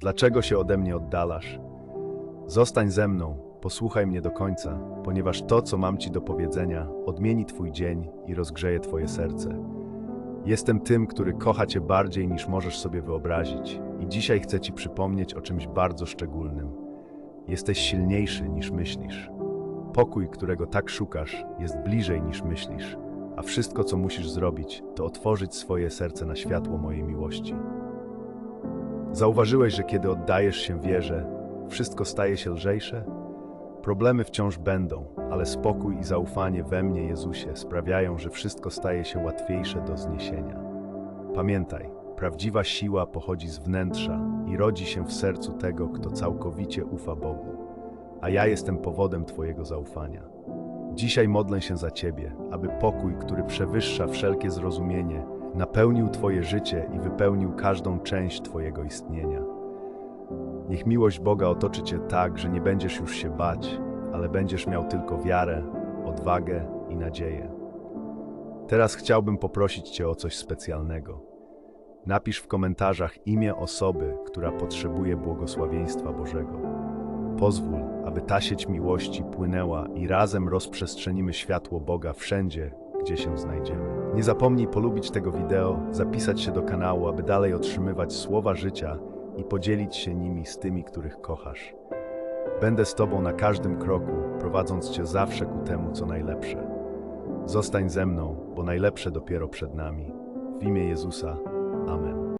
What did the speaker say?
Dlaczego się ode mnie oddalasz? Zostań ze mną, posłuchaj mnie do końca, ponieważ to, co mam ci do powiedzenia, odmieni twój dzień i rozgrzeje twoje serce. Jestem tym, który kocha cię bardziej niż możesz sobie wyobrazić i dzisiaj chcę ci przypomnieć o czymś bardzo szczególnym. Jesteś silniejszy niż myślisz. Pokój, którego tak szukasz, jest bliżej niż myślisz, a wszystko, co musisz zrobić, to otworzyć swoje serce na światło mojej miłości. Zauważyłeś, że kiedy oddajesz się wierze, wszystko staje się lżejsze? Problemy wciąż będą, ale spokój i zaufanie we mnie, Jezusie, sprawiają, że wszystko staje się łatwiejsze do zniesienia. Pamiętaj, prawdziwa siła pochodzi z wnętrza i rodzi się w sercu tego, kto całkowicie ufa Bogu, a ja jestem powodem Twojego zaufania. Dzisiaj modlę się za Ciebie, aby pokój, który przewyższa wszelkie zrozumienie, napełnił Twoje życie i wypełnił każdą część Twojego istnienia. Niech miłość Boga otoczy Cię tak, że nie będziesz już się bać, ale będziesz miał tylko wiarę, odwagę i nadzieję. Teraz chciałbym poprosić Cię o coś specjalnego. Napisz w komentarzach imię osoby, która potrzebuje błogosławieństwa Bożego. Pozwól, aby ta sieć miłości płynęła i razem rozprzestrzenimy światło Boga wszędzie, gdzie się znajdziemy. Nie zapomnij polubić tego wideo, zapisać się do kanału, aby dalej otrzymywać słowa życia i podzielić się nimi z tymi, których kochasz. Będę z Tobą na każdym kroku, prowadząc Cię zawsze ku temu, co najlepsze. Zostań ze mną, bo najlepsze dopiero przed nami. W imię Jezusa. Amen.